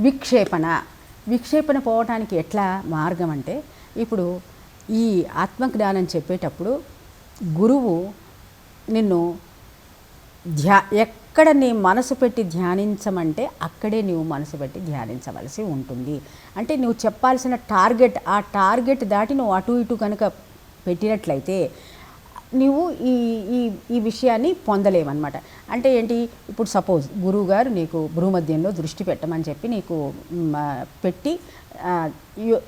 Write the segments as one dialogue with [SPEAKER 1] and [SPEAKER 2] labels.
[SPEAKER 1] విక్షేపణ. విక్షేపణ పోవటానికి ఎట్లా మార్గం అంటే ఇప్పుడు ఈ ఆత్మజ్ఞానం చెప్పేటప్పుడు గురువు నిన్ను ధ్యా ఎక్కడ నీ మనసు పెట్టి ధ్యానించమంటే అక్కడే నీవు మనసు పెట్టి ధ్యానించవలసి ఉంటుంది. అంటే నువ్వు చెప్పాల్సిన టార్గెట్ ఆ టార్గెట్ దాటి నువ్వు అటు ఇటు కనుక పెట్టినట్లయితే నువ్వు ఈ ఈ ఈ విషయాన్ని పొందలేవన్నమాట. అంటే ఏంటి? ఇప్పుడు సపోజ్ గురువు గారు నీకు భూమధ్యంలో దృష్టి పెట్టమని చెప్పి నీకు పెట్టి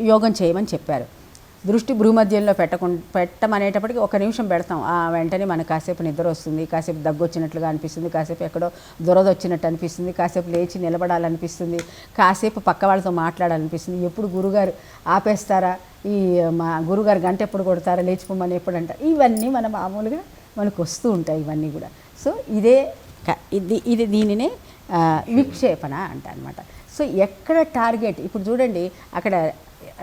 [SPEAKER 1] యోగం చేయమని చెప్పారు. దృష్టి భూమధ్యంలో పెట్టకుండా పెట్టమనేటప్పటికి ఒక నిమిషం పెడతాం. ఆ వెంటనే మనకు కాసేపు నిద్ర వస్తుంది కాసేపు దగ్గు వచ్చినట్లుగా అనిపిస్తుంది కాసేపు ఎక్కడో దురద వచ్చినట్టు అనిపిస్తుంది కాసేపు లేచి నిలబడాలనిపిస్తుంది కాసేపు పక్క వాళ్ళతో మాట్లాడాలనిపిస్తుంది. ఎప్పుడు గురుగారు ఆపేస్తారా? ఈ మా గురుగారు గంట ఎప్పుడు కొడతారా? లేచిపోమని ఎప్పుడు అంటారు ఇవన్నీ మన మామూలుగా మనకు వస్తూ ఉంటాయి ఇవన్నీ కూడా. సో ఇదే ఇది ఇది దీనినే విక్షేపణ అంట అనమాట సో ఎక్కడ టార్గెట్ ఇప్పుడు చూడండి అక్కడ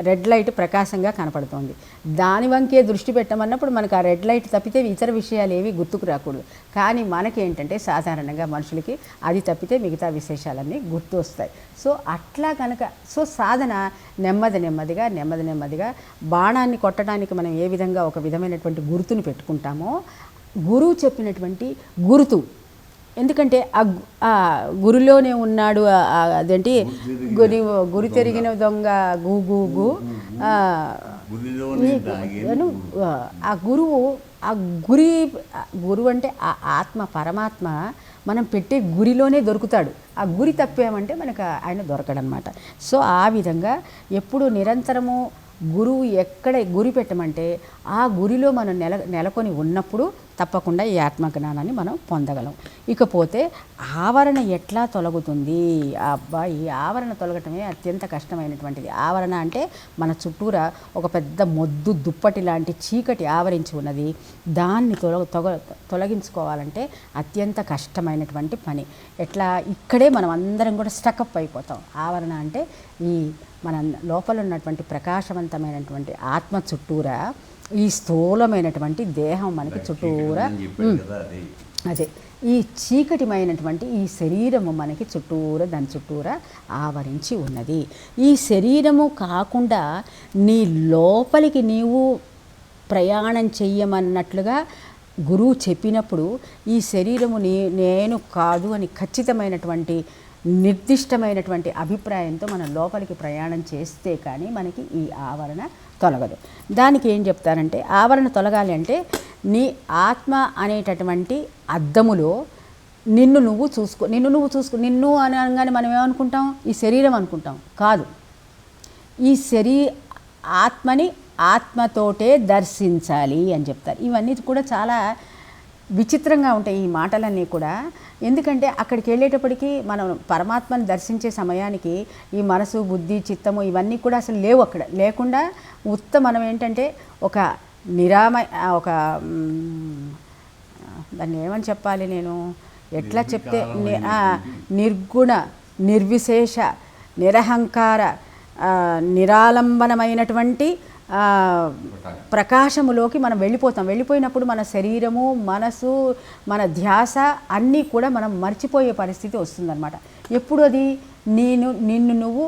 [SPEAKER 1] రెడ్ లైట్ ప్రకాశంగా కనపడుతోంది. దాని వంకే దృష్టి పెట్టమన్నప్పుడు మనకు ఆ రెడ్ లైట్ తప్పితే ఇతర విషయాలు ఏవి గుర్తుకు రాకూడదు. కానీ మనకేంటంటే సాధారణంగా మనుషులకి అది తప్పితే మిగతా విశేషాలన్నీ గుర్తు వస్తాయి సో అట్లా కనుక సో సాధన నెమ్మది నెమ్మదిగా నెమ్మది నెమ్మదిగా బాణాన్ని కొట్టడానికి మనం ఏ విధంగా ఒక విధమైనటువంటి గుర్తుని పెట్టుకుంటామో గురువు చెప్పినటువంటి గురుతు ఎందుకంటే ఆ గు- ఆ గురిలోనే ఉన్నాడు అదేంటి? గురి గురి తెరిగిన దొంగ గు గు గు ఆ, గురువు ఆ గురి గురువు అంటే ఆ ఆత్మ పరమాత్మ మనం పెట్టే గురిలోనే దొరుకుతాడు. ఆ గురి తప్పామంటే మనకు ఆయన దొరకడనమాట సో ఆ విధంగా ఎప్పుడు నిరంతరము గురువు ఎక్కడ గురి పెట్టమంటే ఆ గురిలో మనం నెల నెలకొని ఉన్నప్పుడు తప్పకుండా ఈ ఆత్మజ్ఞానాన్ని మనం పొందగలం. ఇకపోతే ఆవరణ ఎట్లా తొలగుతుంది? అబ్బా ఈ ఆవరణ తొలగటమే అత్యంత కష్టమైనటువంటిది. ఆవరణ అంటే మన చుట్టూరా ఒక పెద్ద మొద్దు దుప్పటి లాంటి చీకటి ఆవరించి ఉన్నది. దాన్ని తొలగ తొగ తొలగించుకోవాలంటే అత్యంత కష్టమైనటువంటి పని. ఎట్లా? ఇక్కడే మనం అందరం కూడా స్టకప్ అయిపోతాం. ఆవరణ అంటే ఈ మన లోపల ఉన్నటువంటి ప్రకాశవంతమైనటువంటి ఆత్మ చుట్టూరా ఈ స్థూలమైనటువంటి దేహం మనకి చుట్టూరా
[SPEAKER 2] అదే.
[SPEAKER 1] ఈ చీకటిమైనటువంటి ఈ శరీరము మనకి చుట్టూరా దాని చుట్టూరా ఆవరించి ఉన్నది. ఈ శరీరము కాకుండా నీ లోపలికి నీవు ప్రయాణం చెయ్యమన్నట్లుగా గురువు చెప్పినప్పుడు ఈ శరీరము నీ నేను కాదు అని ఖచ్చితమైనటువంటి నిర్దిష్టమైనటువంటి అభిప్రాయంతో మనం లోపలికి ప్రయాణం చేస్తే కానీ మనకి ఈ ఆవరణ తొలగదు. దానికి ఏం చెప్తారంటే ఆవరణ తొలగాలి అంటే నీ ఆత్మ అనేటటువంటి అద్దములో నిన్ను నువ్వు చూసుకో నిన్ను నువ్వు చూసుకో నిన్ను అని అనగానే మనం ఏమనుకుంటాం? ఈ శరీరం అనుకుంటాం. కాదు. ఈ శరీ ఆత్మని ఆత్మతోటే దర్శించాలి అని చెప్తారు. ఇవన్నీ కూడా చాలా విచిత్రంగా ఉంటాయి ఈ మాటలన్నీ కూడా. ఎందుకంటే అక్కడికి వెళ్ళేటప్పటికి మనం పరమాత్మని దర్శించే సమయానికి ఈ మనసు బుద్ధి చిత్తము ఇవన్నీ కూడా అసలు లేవు అక్కడ. లేకుండా ఉత్త మనం ఏంటంటే ఒక నిరామ ఒక దాన్ని ఏమని చెప్పాలి నేను? ఎట్లా చెప్తే నిర్గుణ నిర్విశేష నిరహంకార నిరాలంబనమైనటువంటి ప్రకాశములోకి మనం వెళ్ళిపోతాం. వెళ్ళిపోయినప్పుడు మన శరీరము మనసు మన ధ్యాస అన్నీ కూడా మనం మర్చిపోయే పరిస్థితి వస్తుందన్నమాట. ఎప్పుడు అది నేను నిన్ను నువ్వు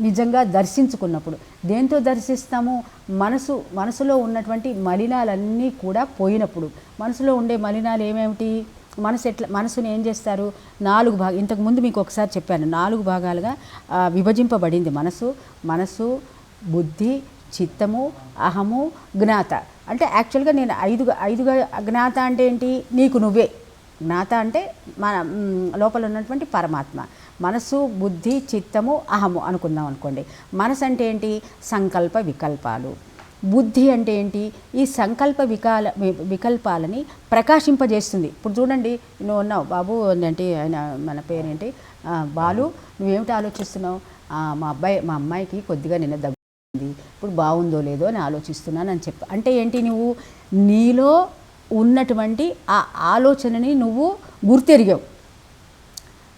[SPEAKER 1] నిజంగా దర్శించుకున్నప్పుడు దేంతో దర్శిస్తాము? మనసు మనసులో ఉన్నటువంటి మలినాలన్నీ కూడా పోయినప్పుడు. మనసులో ఉండే మలినాలు ఏమేమిటి? మనసు ఎట్లా మనసుని ఏం చేస్తారు? నాలుగు భాగ ఇంతకుముందు మీకు ఒకసారి చెప్పాను నాలుగు భాగాలుగా విభజింపబడింది మనసు మనసు బుద్ధి చిత్తము అహము జ్ఞాత. అంటే యాక్చువల్గా నేను ఐదుగా ఐదుగా జ్ఞాత అంటే ఏంటి? నీకు నువ్వే. జ్ఞాత అంటే మన లోపల ఉన్నటువంటి పరమాత్మ. మనసు బుద్ధి చిత్తము అహము అనుకుందాం అనుకోండి. మనసు అంటే ఏంటి? సంకల్ప వికల్పాలు. బుద్ధి అంటే ఏంటి? ఈ సంకల్ప వికాల వికల్పాలని ప్రకాశింపజేస్తుంది. ఇప్పుడు చూడండి నువ్వు ఉన్నావు. బాబు ఏంటి? ఆయన మన పేరేంటి? బాలు. నువ్వేమిటి ఆలోచిస్తున్నావు? మా అబ్బాయి మా అమ్మాయికి కొద్దిగా నిన్న దగ్గు ఇప్పుడు బాగుందో లేదో అని ఆలోచిస్తున్నాను అని చెప్పి. అంటే ఏంటి నువ్వు నీలో ఉన్నటువంటి ఆ ఆలోచనని నువ్వు గుర్తెరిగావు.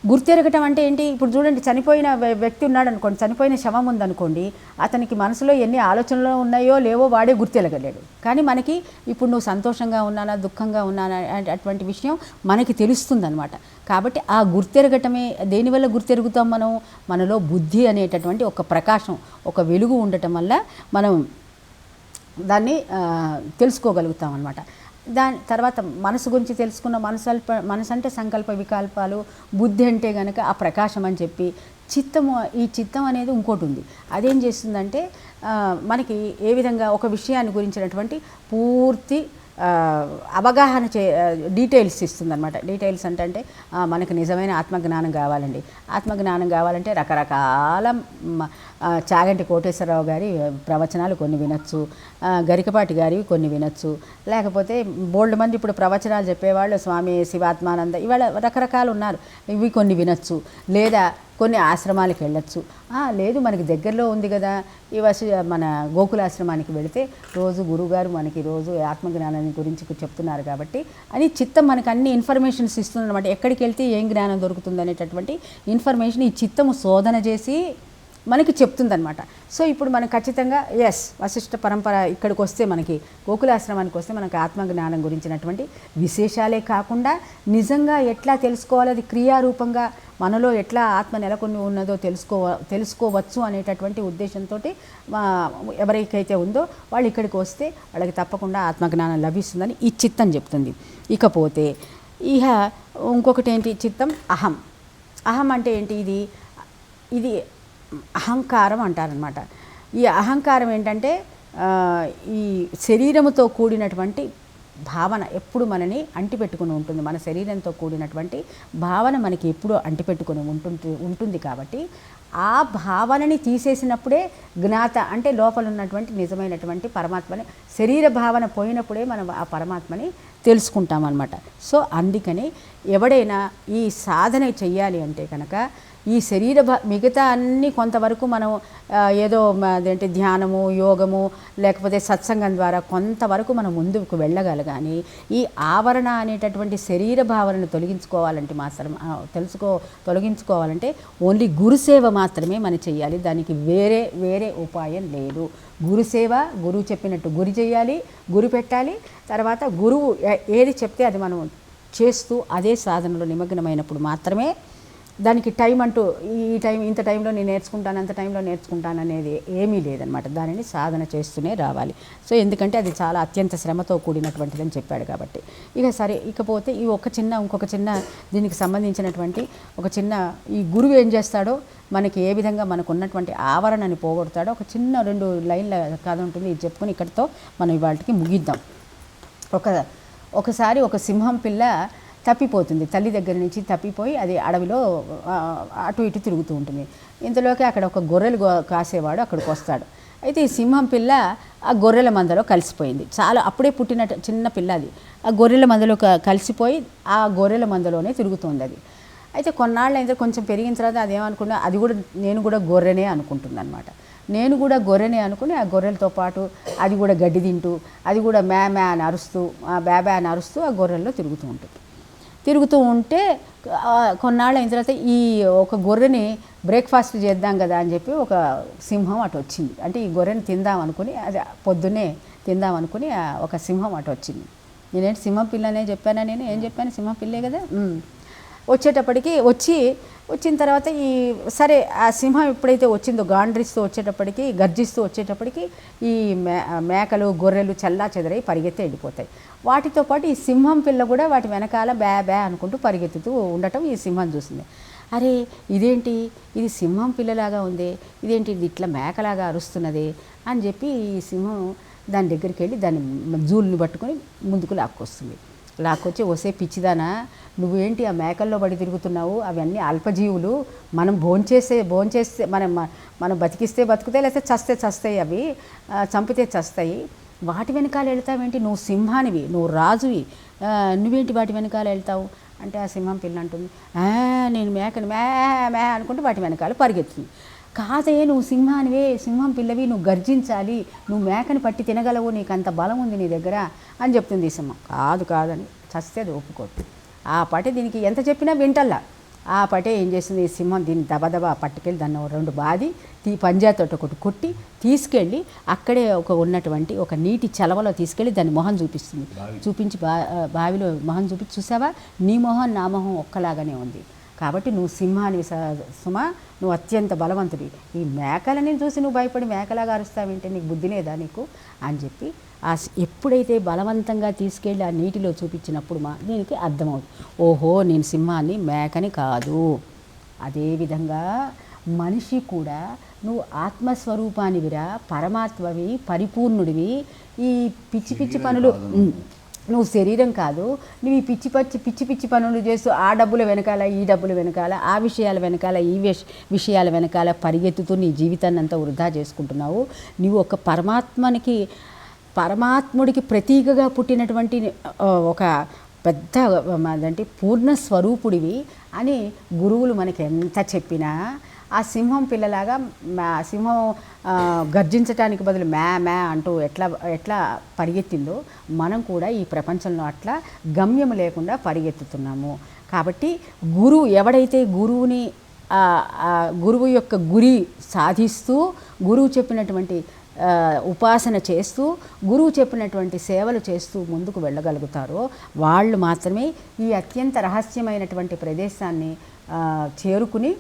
[SPEAKER 1] గుర్తెరగటం అంటే ఏంటి? ఇప్పుడు చూడండి చనిపోయిన వ్యక్తి ఉన్నాడు అనుకోండి చనిపోయిన శవం ఉందనుకోండి అతనికి మనసులో ఎన్ని ఆలోచనలు ఉన్నాయో లేవో వాడే గుర్తెరగలేడు. కానీ మనకి ఇప్పుడు నువ్వు సంతోషంగా ఉన్నానా దుఃఖంగా ఉన్నానా అటువంటి విషయం మనకి తెలుస్తుందనమాట కాబట్టి ఆ గుర్తెరగటమే దేనివల్ల గుర్తెరుగుతాం మనం? మనలో బుద్ధి అనేటటువంటి ఒక ప్రకాశం ఒక వెలుగు ఉండటం వల్ల మనం దాన్ని తెలుసుకోగలుగుతాం అనమాట దాని తర్వాత మనసు గురించి తెలుసుకున్న మనసల్ప మనసు అంటే సంకల్ప వికల్పాలు బుద్ధి అంటే కనుక ఆ ప్రకాశం అని చెప్పి చిత్తము ఈ చిత్తం అనేది ఇంకోటి ఉంది. అదేం చేస్తుందంటే మనకి ఏ విధంగా ఒక విషయాన్ని గురించినటువంటి పూర్తి అవగాహన చే డీటెయిల్స్ ఇస్తుందన్నమాట. డీటెయిల్స్ అంటే అంటే మనకు నిజమైన ఆత్మజ్ఞానం కావాలండి. ఆత్మజ్ఞానం కావాలంటే రకరకాల చాగంటి కోటేశ్వరరావు గారి ప్రవచనాలు కొన్ని వినొచ్చు. గరికపాటి గారివి కొన్ని వినొచ్చు. లేకపోతే బోల్డ్ మంది ఇప్పుడు ప్రవచనాలు చెప్పేవాళ్ళు స్వామి శివాత్మానంద ఇవాళ రకరకాలు ఉన్నారు ఇవి కొన్ని వినొచ్చు. లేదా కొన్ని ఆశ్రమాలకు వెళ్ళొచ్చు. లేదు మనకి దగ్గరలో ఉంది కదా. ఈ వసి మన గోకులాశ్రమానికి వెళితే రోజు గురువుగారు మనకి రోజు ఆత్మజ్ఞానాన్ని గురించి చెప్తున్నారు కాబట్టి అని చిత్తం మనకు అన్ని ఇన్ఫర్మేషన్స్ ఇస్తుందన్నమాట. ఎక్కడికి వెళ్తే ఏం జ్ఞానం దొరుకుతుంది అనేటటువంటి ఇన్ఫర్మేషన్ ఈ చిత్తము శోధన చేసి మనకి చెప్తుందనమాట సో ఇప్పుడు మనం ఖచ్చితంగా ఎస్ వశిష్ఠ పరంపర ఇక్కడికి వస్తే మనకి గోకులాశ్రమానికి వస్తే మనకి ఆత్మజ్ఞానం గురించినటువంటి విశేషాలే కాకుండా నిజంగా ఎట్లా తెలుసుకోవాలి అది క్రియారూపంగా మనలో ఎట్లా ఆత్మ నెలకొని ఉన్నదో తెలుసుకో తెలుసుకోవచ్చు అనేటటువంటి ఉద్దేశంతో ఎవరికైతే ఉందో వాళ్ళు ఇక్కడికి వస్తే వాళ్ళకి తప్పకుండా ఆత్మజ్ఞానం లభిస్తుందని ఈ చిత్తం చెప్తుంది. ఇకపోతే ఇహ ఇంకొకటి ఏంటి చిత్తం? అహం. అహం అంటే ఏంటి? ఇది ఇది అహంకారం అంటారనమాట. ఈ అహంకారం ఏంటంటే ఈ శరీరముతో కూడినటువంటి భావన ఎప్పుడు మనని అంటిపెట్టుకుని ఉంటుంది. మన శరీరంతో కూడినటువంటి భావన మనకి ఎప్పుడూ అంటిపెట్టుకుని ఉంటుంది ఉంటుంది కాబట్టి ఆ భావనని తీసేసినప్పుడే జ్ఞాత అంటే లోపల ఉన్నటువంటి నిజమైనటువంటి పరమాత్మని శరీర భావన పోయినప్పుడే మనం ఆ పరమాత్మని తెలుసుకుంటాం అనమాట సో అందుకని ఎవడైనా ఈ సాధన చెయ్యాలి అంటే కనుక ఈ శరీర భా మిగతా అన్నీ కొంతవరకు మనం ఏదో అదేంటి ధ్యానము యోగము లేకపోతే సత్సంగం ద్వారా కొంతవరకు మనం ముందుకు వెళ్ళగలగాని ఈ ఆవరణ అనేటటువంటి శరీర భావనను తొలగించుకోవాలంటే మాత్రం తెలుసుకో తొలగించుకోవాలంటే ఓన్లీ గురుసేవ మాత్రమే మనం చేయాలి దానికి వేరే వేరే ఉపాయం లేదు. గురుసేవ గురువు చెప్పినట్టు గురి చేయాలి గురి పెట్టాలి. తర్వాత గురువు ఏది చెప్తే అది మనం చేస్తూ అదే సాధనలో నిమగ్నమైనప్పుడు మాత్రమే దానికి టైం అంటూ ఈ టైం ఇంత టైంలో నేను నేర్చుకుంటాను అంత టైంలో నేర్చుకుంటాను అనేది ఏమీ లేదనమాట దానిని సాధన చేస్తూనే రావాలి. సో ఎందుకంటే అది చాలా అత్యంత శ్రమతో కూడినటువంటిదని చెప్పాడు కాబట్టి. ఇక సరే ఇకపోతే ఈ ఒక చిన్న ఇంకొక చిన్న దీనికి సంబంధించినటువంటి ఒక చిన్న ఈ గురువు ఏం చేస్తాడో మనకి ఏ విధంగా మనకు ఉన్నటువంటి ఆవరణని పోగొడతాడో ఒక చిన్న రెండు లైన్ల కథ ఉంటుంది. ఇది చెప్పుకొని ఇక్కడితో మనం ఇవాళకి ముగిద్దాం. ఒక ఒకసారి ఒక సింహం పిల్ల తప్పిపోతుంది. తల్లి దగ్గర నుంచి తప్పిపోయి అది అడవిలో అటు ఇటు తిరుగుతూ ఉంటుంది. ఇంతలోకి అక్కడ ఒక గొర్రెలు కాసేవాడు అక్కడికి వస్తాడు. అయితే ఈ సింహం పిల్ల ఆ గొర్రెల మందలో కలిసిపోయింది. చాలా అప్పుడే పుట్టిన చిన్న పిల్ల అది. ఆ గొర్రెల మందలో కలిసిపోయి ఆ గొర్రెల మందలోనే తిరుగుతుంది అది. అయితే కొన్నాళ్ళు అయితే కొంచెం పెరిగిన తర్వాత అదేమనుకున్నా అది కూడా నేను కూడా గొర్రెనే అనుకుంటుంది అనమాట నేను కూడా గొర్రెనే అనుకుని ఆ గొర్రెలతో పాటు అది కూడా గడ్డి తింటూ అది కూడా మ్యా మ్యా అని అరుస్తూ ఆ బ్యా అని అరుస్తూ ఆ గొర్రెల్లో తిరుగుతూ ఉంటుంది. తిరుగుతూ ఉంటే కొన్నాళ్ళు అయిన తర్వాత ఈ ఒక గొర్రెని బ్రేక్ఫాస్ట్ చేద్దాం కదా అని చెప్పి ఒక సింహం అటు వచ్చింది. అంటే ఈ గొర్రెని తిందాం అనుకుని అది పొద్దున్నే తిందాం అనుకుని ఒక సింహం అటు వచ్చింది. నేనేంటి సింహం పిల్లనే చెప్పానా నేను? ఏం చెప్పాను? సింహం పిల్లే కదా? వచ్చేటప్పటికి వచ్చి వచ్చిన తర్వాత ఈ సరే ఆ సింహం ఎప్పుడైతే వచ్చిందో గాండ్రిస్తూ వచ్చేటప్పటికి గర్జిస్తూ వచ్చేటప్పటికి ఈ మే మేకలు గొర్రెలు చల్లా చెదరై పరిగెత్తి వెళ్ళిపోతాయి. వాటితో పాటు ఈ సింహం పిల్ల కూడా వాటి వెనకాల బ్యా బ్యా అనుకుంటూ పరిగెత్తుతూ ఉండటం ఈ సింహం చూసింది. అరే ఇదేంటి? ఇది సింహం పిల్లలాగా ఉంది? ఇదేంటి? ఇది ఇట్లా మేకలాగా అరుస్తున్నది? అని చెప్పి ఈ సింహం దాని దగ్గరికి వెళ్ళి దాన్ని జూలుని పట్టుకొని ముందుకు లాక్కొస్తుంది. లాక్కొచ్చి వసే పిచ్చిదానా నువ్వేంటి ఆ మేకల్లో పడి తిరుగుతున్నావు? అవన్నీ అల్పజీవులు. మనం భోంచేస్తే భోంచేస్తే మనం మనం బతికిస్తే బతుకుతాయి లేకపోతే చస్తే చస్తాయి అవి. చంపితే చస్తాయి. వాటి వెనకాల వెళ్తావేంటి నువ్వు సింహానివి నువ్వు రాజువి. నువ్వేంటి వాటి వెనకాల వెళ్తావు అంటే ఆ సింహం పిల్ల అంటుంది నేను మేకను మే మే అనుకుంటూ వాటి వెనకాల పరిగెత్తుంది. కాదే నువ్వు సింహానివే సింహం పిల్లవి నువ్వు గర్జించాలి నువ్వు మేకని పట్టి తినగలవు నీకు అంత బలం ఉంది నీ దగ్గర అని చెప్తుంది ఈ సింహం కాదు కాదని చస్తే అది ఒప్పుకోదు ఆ పాటే దీనికి ఎంత చెప్పినా వింటల్లా. ఆ పటే ఏం చేస్తుంది ఈ సింహం దీన్ని దబదబా పట్టుకెళ్ళి దాన్ని రెండు బాది తీ పంజాతోటి ఒకటి కొట్టి తీసుకెళ్ళి అక్కడే ఒక ఉన్నటువంటి ఒక నీటి చలవలో తీసుకెళ్ళి దాని మొహం చూపిస్తుంది. చూపించి బా బావిలో మొహం చూపించి చూసావా? నీ మొహం నా మొహం ఒక్కలాగానే ఉంది. కాబట్టి నువ్వు సింహాన్ని సుమ నువ్వు అత్యంత బలవంతుడి. ఈ మేకలని చూసి నువ్వు భయపడి మేకలాగా అరుస్తావేంటి? నీకు బుద్ధి లేదా నీకు? అని చెప్పి ఆ ఎప్పుడైతే బలవంతంగా తీసుకెళ్ళి ఆ నీటిలో చూపించినప్పుడు మా దీనికి అర్థమవుతుంది. ఓహో నేను సింహాన్ని మేకని కాదు. అదేవిధంగా మనిషి కూడా నువ్వు ఆత్మస్వరూపానివిరా పరమాత్మవి పరిపూర్ణుడివి ఈ పిచ్చి పిచ్చి పనులు నువ్వు శరీరం కాదు నువ్వు ఈ పిచ్చి పచ్చి పిచ్చి పిచ్చి పనులు చేస్తూ ఆ డబ్బుల వెనకాల ఈ డబ్బుల వెనకాల ఆ విషయాల వెనకాల ఈ విష విషయాల వెనకాల పరిగెత్తుతూ నీ జీవితాన్ని అంతా వృధా చేసుకుంటున్నావు. నువ్వు ఒక పరమాత్మనికి పరమాత్ముడికి ప్రతీకగా పుట్టినటువంటి ఒక పెద్ద అదంటే పూర్ణ స్వరూపుడివి అని గురువులు మనకి ఎంత చెప్పినా ఆ సింహం పిల్లలాగా మా సింహం గర్జించటానికి బదులు మ్యా మ్యా అంటూ ఎట్లా ఎట్లా పరిగెత్తిందో మనం కూడా ఈ ప్రపంచంలో అట్లా గమ్యం లేకుండా పరిగెత్తుతున్నాము. కాబట్టి గురువు ఎవడైతే గురువుని గురువు యొక్క గురి సాధిస్తూ గురువు చెప్పినటువంటి ఉపాసన చేస్తూ గురువు చెప్పినటువంటి సేవలు చేస్తూ ముందుకు వెళ్ళగలుగుతారో వాళ్ళు మాత్రమే ఈ అత్యంత రహస్యమైనటువంటి ప్రదేశాన్ని చేరుకుని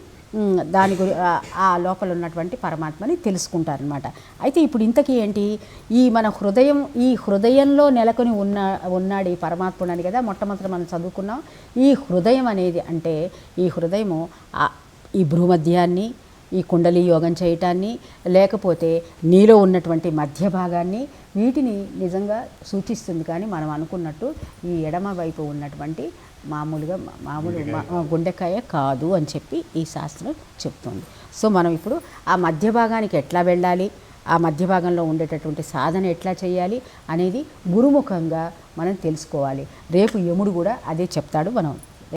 [SPEAKER 1] దాని గురి ఆ- లోపల ఉన్నటువంటి పరమాత్మని తెలుసుకుంటారనమాట అయితే ఇప్పుడు ఇంతకీ ఏంటి? ఈ మన హృదయం ఈ హృదయంలో నెలకొని ఉన్న ఉన్నాడు ఈ పరమాత్ముడు అని కదా మొట్టమొదటి మనం చదువుకున్నాం. ఈ హృదయం అనేది అంటే ఈ హృదయము ఈ భ్రూమధ్యాన్ని ఈ కుండలి యోగం చేయటాన్ని లేకపోతే నీలో ఉన్నటువంటి మధ్య భాగాన్ని వీటిని నిజంగా సూచిస్తుంది. కానీ మనం అనుకున్నట్టు ఈ ఎడమ వైపు ఉన్నటువంటి మామూలుగా మామూలు గుండెకాయ. కాదు అని చెప్పి ఈ శాస్త్రం చెప్తుంది. సో మనం ఇప్పుడు ఆ మధ్య భాగానికి ఎట్లా వెళ్ళాలి? ఆ మధ్య భాగంలో ఉండేటటువంటి సాధన ఎట్లా చేయాలి? అనేది గురుముఖంగా మనం తెలుసుకోవాలి. రేపు యముడు కూడా అదే చెప్తాడు మనం.